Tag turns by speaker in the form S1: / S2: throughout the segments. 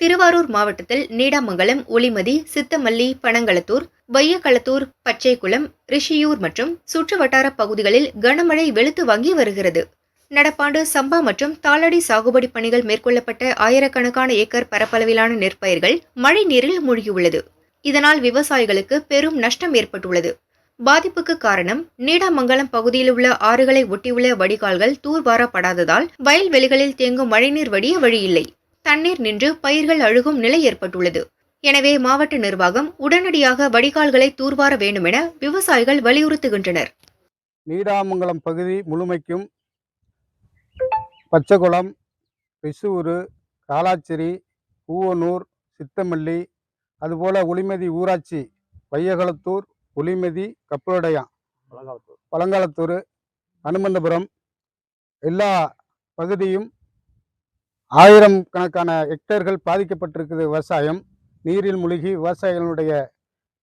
S1: திருவாரூர் மாவட்டத்தில் நீடாமங்கலம் ஒளிமதி சித்தமல்லி பனங்களத்தூர் வையக்களத்தூர் பச்சைக்குளம் ரிஷியூர் மற்றும் சுற்றுவட்டார பகுதிகளில் கனமழை வெளுத்து வாங்கி வருகிறது. நடப்பாண்டு சம்பா மற்றும் தாளடி சாகுபடி பணிகள் மேற்கொள்ளப்பட்ட ஆயிரக்கணக்கான ஏக்கர் பரப்பளவிலான நெற்பயிர்கள் மழை நீரில் மூழ்கியுள்ளது. இதனால் விவசாயிகளுக்கு பெரும் நஷ்டம் ஏற்பட்டுள்ளது. பாதிப்புக்கு காரணம் நீடாமங்கலம் பகுதியில் உள்ள ஆறுகளை ஒட்டியுள்ள வடிகால்கள் தூர்வாரப்படாததால் வயல்வெளிகளில் தேங்கும் மழைநீர் வடிய வழியில்லை. தண்ணீர் நின்று பயிர்கள் அழுகும் நிலை ஏற்பட்டுள்ளது. எனவே மாவட்ட நிர்வாகம் உடனடியாக வடிகால்களை தூர்வார வேண்டுமென விவசாயிகள் வலியுறுத்துகின்றனர்.
S2: நீடாமங்கலம் பகுதி முழுமைக்கும் பச்சைக்குளம் பிசூர் காலாச்சேரி பூவனூர் சித்தமல்லி அதுபோல் ஒளிமதி ஊராட்சி வையகலத்தூர் ஒளிமதி கப்பலோடையான் பழங்காலத்தூர் அனுமந்தபுரம் எல்லா பகுதியும் ஆயிரம் கணக்கான ஹெக்டேர்கள் பாதிக்கப்பட்டிருக்குது விவசாயம். நீரில் மூழ்கி விவசாயிகளுடைய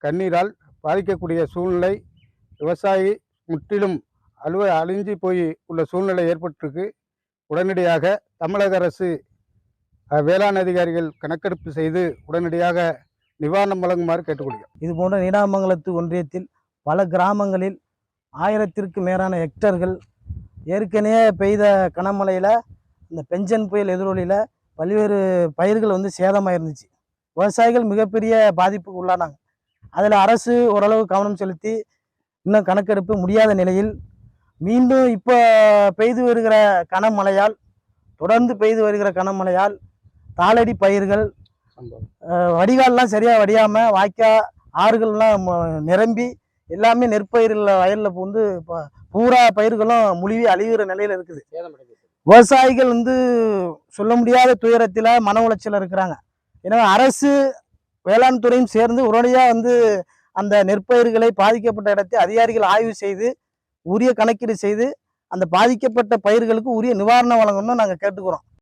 S2: கண்ணீரால் பாதிக்கக்கூடிய சூழ்நிலை விவசாயி முற்றிலும் அழுவ அழிஞ்சு போய் உள்ள சூழ்நிலை ஏற்பட்டிருக்கு. உடனடியாக தமிழக அரசு வேளாண் அதிகாரிகள் கணக்கெடுப்பு செய்து உடனடியாக நிவாரணம் வழங்குமாறு கேட்டுக்கொள்கிறோம்.
S3: இது போன்ற நீடாமங்கலத்து ஒன்றியத்தில் பல கிராமங்களில் ஆயிரத்திற்கு மேலான ஹெக்டர்கள் ஏற்கனவே பெய்த கனமழையில் இந்த பெஞ்சன் புயல் எதிரொலியில் பல்வேறு பயிர்கள் வந்து சேதமாக இருந்துச்சு விவசாயிகள் மிகப்பெரிய பாதிப்புக்கு உள்ளானாங்க. அதில் அரசு ஓரளவு கவனம் செலுத்தி இன்னும் கணக்கெடுப்பு முடியாத நிலையில் மீண்டும் இப்போ பெய்து வருகிற கனமழையால் தொடர்ந்து பெய்து வருகிற கனமழையால் தாளடி பயிர்கள் வடிகால்லாம் சரியாக வடியாமல் வாய்க்கா ஆறுகள்லாம் நிரம்பி எல்லாமே நெற்பயிரில் வயலில் இப்போ பூரா பயிர்களும் முழுவி அழிகிற நிலையில் இருக்குது. விவசாயிகள் வந்து சொல்ல முடியாத துயரத்தில் மன உளைச்சல் இருக்கிறாங்க. எனவே அரசு வேளாண் துறையும் சேர்ந்து உடனடியாக வந்து அந்த நெற்பயிர்களை பாதிக்கப்பட்ட இடத்தை அதிகாரிகள் ஆய்வு செய்து உரிய கணக்கீடு செய்து அந்த பாதிக்கப்பட்ட பயிர்களுக்கு உரிய நிவாரணம் வழங்கணும்னு நாங்கள் கேட்டுக்கிறோம்.